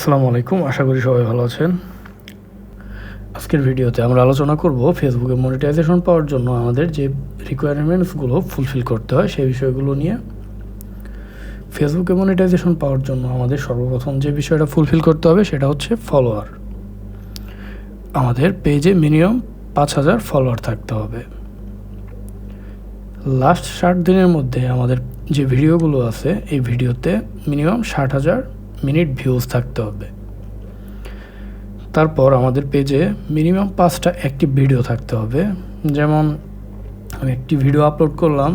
আসসালামু আলাইকুম, আশা করি সবাই ভালো আছেন। আজকের ভিডিওতে আমরা আলোচনা করব ফেসবুকে মনিটাইজেশন পাওয়ার জন্য আমাদের যে রিকোয়ারমেন্টসগুলো ফুলফিল করতে হয় সেই বিষয়গুলো নিয়ে। ফেসবুকে মনিটাইজেশন পাওয়ার জন্য আমাদের সর্বপ্রথম যে বিষয়টা ফুলফিল করতে হবে সেটা হচ্ছে ফলোয়ার আমাদের পেজে মিনিমাম পাঁচ হাজার ফলোয়ার থাকতে হবে। লাস্ট ষাট দিনের মধ্যে আমাদের যে ভিডিওগুলো আছে, এই ভিডিওতে মিনিমাম ষাট হাজার মিনিট ভিউজ থাকতে হবে। তারপর আমাদের পেজে মিনিমাম পাঁচটা অ্যাক্টিভ ভিডিও থাকতে হবে। যেমন, আমি একটি ভিডিও আপলোড করলাম,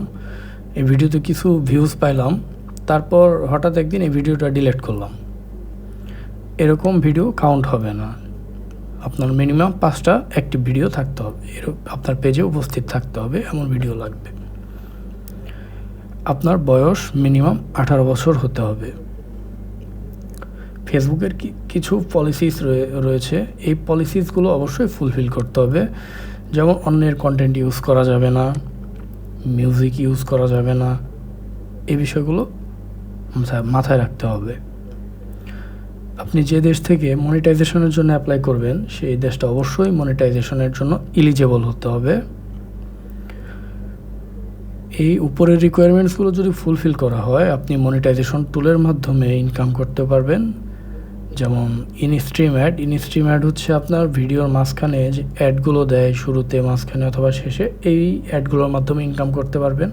এই ভিডিওতে কিছু ভিউজ পাইলাম। তারপর হঠাৎ একদিন এই ভিডিওটা ডিলিট করলাম। এরকম ভিডিও কাউন্ট হবে না। আপনার মিনিমাম পাঁচটা অ্যাক্টিভ ভিডিও থাকতে হবে। আপনার পেজে উপস্থিত থাকতে হবে, এমন ভিডিও লাগবে। আপনার বয়স মিনিমাম আঠারো বছর হতে হবে। ফেসবুকের কিছু পলিসিস রয়েছে। এই পলিসিসগুলো অবশ্যই ফুলফিল করতে হবে। যেমন অন্যের কন্টেন্ট ইউজ করা যাবে না মিউজিক ইউজ করা যাবে না, এই বিষয়গুলো মাথায়- মাথায় রাখতে হবে। আপনি যে দেশ থেকে মনিটাইজেশনের জন্য অ্যাপ্লাই করবেন, সেই দেশটা অবশ্যই মনিটাইজেশনের জন্য ইলিজেবল হতে হবে। এই উপরের রিকোয়ারমেন্টসগুলো যদি ফুলফিল করা হয়, আপনি মনিটাইজেশন টুলের মাধ্যমে ইনকাম করতে পারবেন। যেমন ইনস্ট্রিম অ্যাড ইনস্ট্রিম অ্যাড হচ্ছে আপনার ভিডিওর মাঝখানে যে অ্যাডগুলো দেয় শুরুতে, মাঝখানে অথবা শেষে, এই অ্যাডগুলোর মাধ্যমে ইনকাম করতে পারবেন।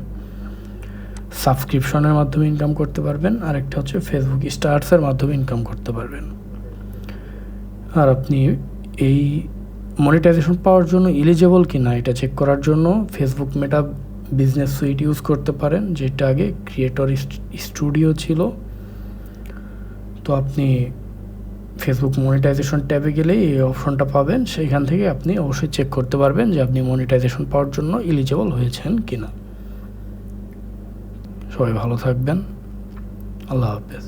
সাবস্ক্রিপশনের মাধ্যমে ইনকাম করতে পারবেন, আর একটা হচ্ছে ফেসবুক স্টার্সের মাধ্যমে ইনকাম করতে পারবেন। আর আপনি এই মনিটাইজেশন পাওয়ার জন্য এলিজেবল কি না এটা চেক করার জন্য Facebook Meta business suite use করতে পারেন, যেটা আগে ক্রিয়েটর স্টুডিও ছিল। তো আপনি ফেসবুক মনিটাইজেশন ট্যাবে গেলে এই অপশনটা পাবেন। সেইখান থেকে আপনি অবশ্যই চেক করতে পারবেন যে আপনি মনিটাইজেশন পাওয়ার জন্য এলিজেবল হয়েছেন কি না সবাই ভালো থাকবেন। আল্লাহ হাফেজ।